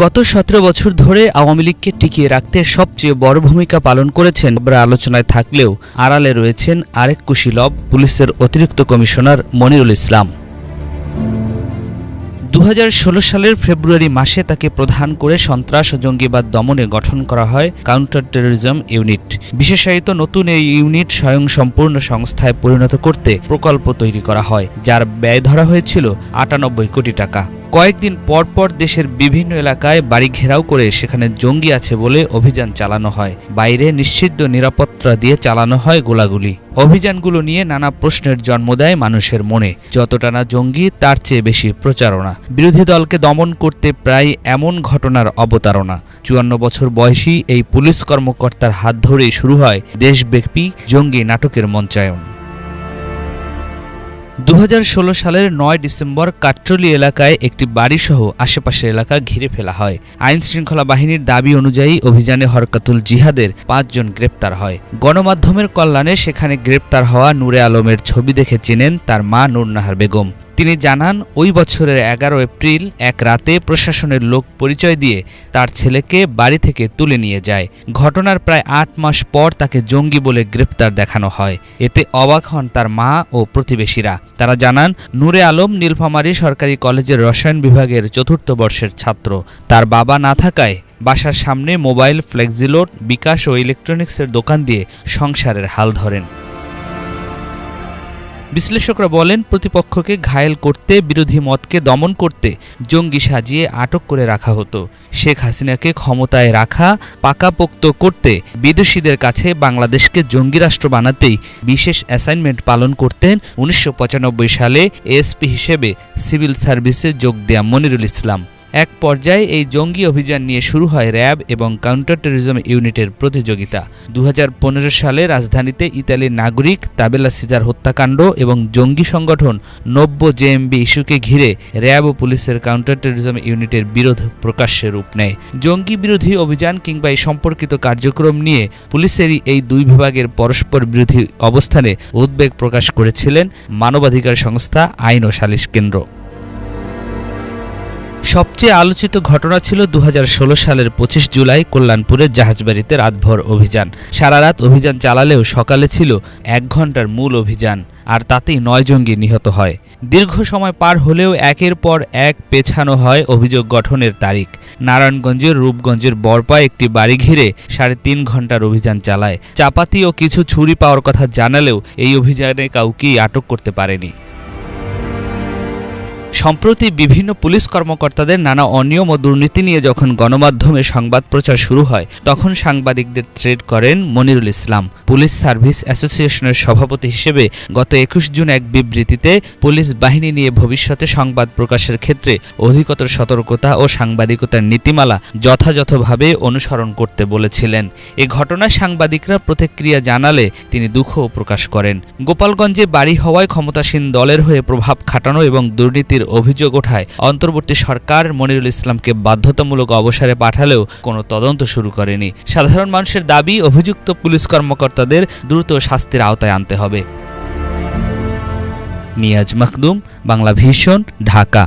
গত সতেরো বছর ধরে আওয়ামী লীগকে টিকিয়ে রাখতে সবচেয়ে বড় ভূমিকা পালন করেছেন আলোচনায় থাকলেও আড়ালে রয়েছেন আরেক কুশীলব, পুলিশের অতিরিক্ত কমিশনার মনিরুল ইসলাম। দু হাজার ষোলো সালের ফেব্রুয়ারি মাসে তাকে প্রধান করে সন্ত্রাস ও জঙ্গিবাদ দমনে গঠন করা হয় কাউন্টার টেরোরিজম ইউনিট। বিশেষায়িত নতুন এই ইউনিট স্বয়ংসম্পূর্ণ সংস্থায় পরিণত করতে প্রকল্প তৈরি করা হয়, যার ব্যয় ধরা হয়েছিল আটানব্বই কোটি টাকা। কয়েকদিন পর পর দেশের বিভিন্ন এলাকায় বাড়ি ঘেরাও করে সেখানে জঙ্গি আছে বলে অভিযান চালানো হয়। বাইরে নিশ্চিদ্র নিরাপত্তা দিয়ে চালানো হয় গোলাগুলি। অভিযানগুলো নিয়ে নানা প্রশ্নের জন্ম দেয় মানুষের মনে। যতটা না জঙ্গি, তার চেয়ে বেশি প্রচারণা। বিরোধী দলকে দমন করতে প্রায় এমন ঘটনার অবতারণা। চুয়ান্ন বছর বয়সী এই পুলিশ কর্মকর্তার হাত ধরেই শুরু হয় দেশব্যাপী জঙ্গি নাটকের মঞ্চায়ন। দু হাজার ষোলো সালের নয় ডিসেম্বর কাট্রলি এলাকায় একটি বাড়িসহ আশেপাশের এলাকা ঘিরে ফেলা হয়। আইন শৃঙ্খলা বাহিনীর দাবি অনুযায়ী অভিযানে হরকাতুল জিহাদের পাঁচজন গ্রেপ্তার হয়। গণমাধ্যমের কল্যাণে সেখানে গ্রেপ্তার হওয়া নূরে আলমের ছবি দেখে চেনেন তার মা নূরনাহার বেগম। তিনি জানান, ওই বছরের এগারো এপ্রিল এক রাতে প্রশাসনের লোক পরিচয় দিয়ে তার ছেলেকে বাড়ি থেকে তুলে নিয়ে যায়। ঘটনার প্রায় আট মাস পর তাকে জঙ্গি বলে গ্রেপ্তার দেখানো হয়। এতে অবাক হন তার মা ও প্রতিবেশীরা। তারা জানান, নূরে আলম নীলফামারী সরকারি কলেজের রসায়ন বিভাগের চতুর্থ বর্ষের ছাত্র। তার বাবা না থাকায় বাসার সামনে মোবাইল, ফ্লেক্সিলোড, বিকাশ ও ইলেকট্রনিক্সের দোকান দিয়ে সংসারের হাল ধরেন। বিশ্লেষকরা বলেন, প্রতিপক্ষকে ঘায়েল করতে, বিরোধী মতকে দমন করতে জঙ্গি সাজিয়ে আটক করে রাখা হতো। শেখ হাসিনাকে ক্ষমতায় রাখা, পাকাপোক্ত করতে বিদেশিদের কাছে বাংলাদেশকে জঙ্গি রাষ্ট্র বানাতেই বিশেষ অ্যাসাইনমেন্ট পালন করতেন উনিশশো পঁচানব্বই সালে এসপি হিসেবে সিভিল সার্ভিসে যোগ দেয়া মনিরুল ইসলাম। এক পর্যায়ে এই জঙ্গি অভিযান নিয়ে শুরু হয় র্যাব এবং কাউন্টার টেরোরিজম ইউনিটের প্রতিযোগিতা। দু হাজার পনেরো সালে রাজধানীতে ইতালির নাগরিক তাবেলা সিজার হত্যাকাণ্ড এবং জঙ্গি সংগঠন নব্য জেএমবি ইস্যুকে ঘিরে র্যাব ও পুলিশের কাউন্টার টেরোরিজম ইউনিটের বিরোধ প্রকাশ্যে রূপ নেয়। জঙ্গি বিরোধী অভিযান কিংবা এই সম্পর্কিত কার্যক্রম নিয়ে পুলিশেরই এই দুই বিভাগের পরস্পর বিরোধী অবস্থানে উদ্বেগ প্রকাশ করেছিলেন মানবাধিকার সংস্থা আইন ও সালিশ কেন্দ্র। সবচেয়ে আলোচিত ঘটনা ছিল দু হাজার ষোলো সালের পঁচিশ জুলাই কল্যাণপুরের জাহাজবাড়িতে রাতভর অভিযান। সারা রাত অভিযান চালালেও সকালে ছিল এক ঘণ্টার মূল অভিযান, আর তাতেই নয় জঙ্গি নিহত হয়। দীর্ঘ সময় পার হলেও একের পর এক পেছানো হয় অভিযোগ গঠনের তারিখ। নারায়ণগঞ্জের রূপগঞ্জের বরপা একটি বাড়ি ঘিরে সাড়ে তিন ঘণ্টার অভিযান চালায়। চাপাতি ও কিছু ছুরি পাওয়ার কথা জানালেও এই অভিযানে কাউকেই আটক করতে পারেনি। সম্প্রতি বিভিন্ন পুলিশ কর্মকর্তাদের নানা অনিয়ম ও দুর্নীতি নিয়ে যখন গণমাধ্যমে সংবাদ প্রচার শুরু হয়, তখন সাংবাদিকদের থ্রেড করেন মনিরুল ইসলাম। পুলিশ সার্ভিস অ্যাসোসিয়েশনের সভাপতি হিসেবে গত একুশ জুন এক বিবৃতিতে পুলিশ বাহিনী নিয়ে ভবিষ্যতে সংবাদ প্রকাশের ক্ষেত্রে অধিকতর সতর্কতা ও সাংবাদিকতার নীতিমালা যথাযথভাবে অনুসরণ করতে বলেছিলেন। এ ঘটনায় সাংবাদিকরা প্রতিক্রিয়া জানালে তিনি দুঃখও প্রকাশ করেন। গোপালগঞ্জে বাড়ি হওয়ায় ক্ষমতাসীন দলের হয়ে প্রভাব খাটানো এবং দুর্নীতির অভিযোগ ওঠায়, অন্তর্বর্তী সরকার মনিরুল ইসলামকে বাধ্যতামূলক অবসরে পাঠালেও কোনো তদন্ত শুরু করেনি। সাধারণ মানুষের দাবি, অভিযুক্ত পুলিশ কর্মকর্তাদের দ্রুত শাস্তির আওতায় আনতে হবে। নিয়াজ মখদুম বাংলা ভীষণ ঢাকা।